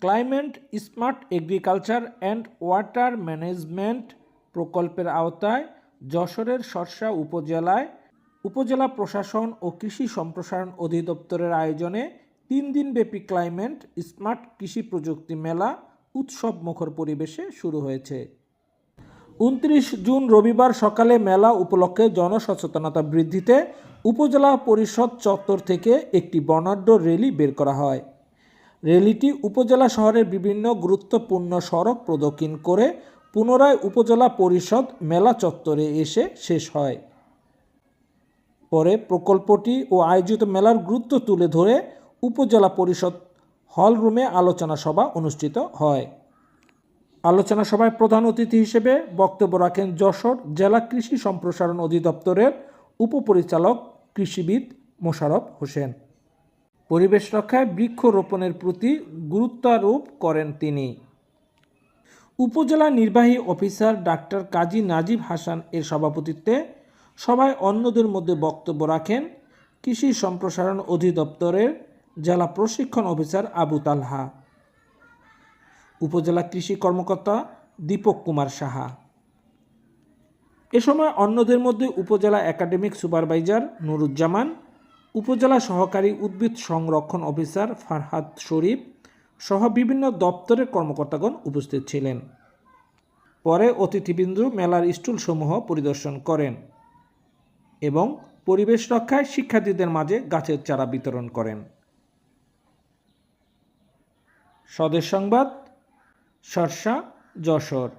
Climate smart agriculture and water management প্রকল্পের আওতায় যশোরের সরসা উপজেলায় উপজেলা প্রশাসন ও কৃষি সম্প্রসারণ অধিদপ্তরের আয়োজনে তিন দিনব্যাপী ক্লাইমেট স্মার্ট কৃষি প্রযুক্তি মেলা উৎসব মুখর পরিবেশে শুরু হয়েছে। উনত্রিশ জুন রবিবার সকালে মেলা উপলক্ষে জনসচেতনতা বৃদ্ধিতে উপজেলা পরিষদ চত্বর থেকে একটি বর্ণাঢ্য র্যালি বের করা হয়। র্যালিটি উপজেলা শহরের বিভিন্ন গুরুত্বপূর্ণ সড়ক প্রদক্ষিণ করে পুনরায় উপজেলা পরিষদ মেলা চত্বরে এসে শেষ হয়। পরে প্রকল্পটি ও আয়োজিত মেলার গুরুত্ব তুলে ধরে উপজেলা পরিষদ হল রুমে আলোচনা সভা অনুষ্ঠিত হয়। আলোচনা সভায় প্রধান অতিথি হিসেবে বক্তব্য রাখেন যশোর জেলা কৃষি সম্প্রসারণ অধিদপ্তরের উপপরিচালক কৃষিবিদ মোশারফ হোসেন। পরিবেশ রক্ষায় বৃক্ষরোপণের প্রতি গুরুত্বারোপ করেন তিনি। উপজেলা নির্বাহী অফিসার ডাক্তার কাজী নাজিব হাসান এর সভাপতিত্বে সবাই অন্যদের মধ্যে বক্তব্য রাখেন কৃষি সম্প্রসারণ অধিদপ্তরের জেলা প্রশিক্ষণ অফিসার আবু তালহা। উপজেলা কৃষি কর্মকর্তা দীপক কুমার সাহা। এ সময় অন্যদের মধ্যে উপজেলা একাডেমিক সুপারভাইজার নুরুজ্জামান উপজেলা সহকারী উদ্ভিদ সংরক্ষণ অফিসার ফারহাদ শরীফ সহ বিভিন্ন দপ্তরের কর্মকর্তাগণ উপস্থিত ছিলেন। পরে অতিথিবৃন্দ মেলার স্টুলসমূহ পরিদর্শন করেন এবং পরিবেশ রক্ষায় শিক্ষার্থীদের মাঝে গাছের চারা বিতরণ করেন। স্বদেশ সংবাদ, সরসা, যশোর।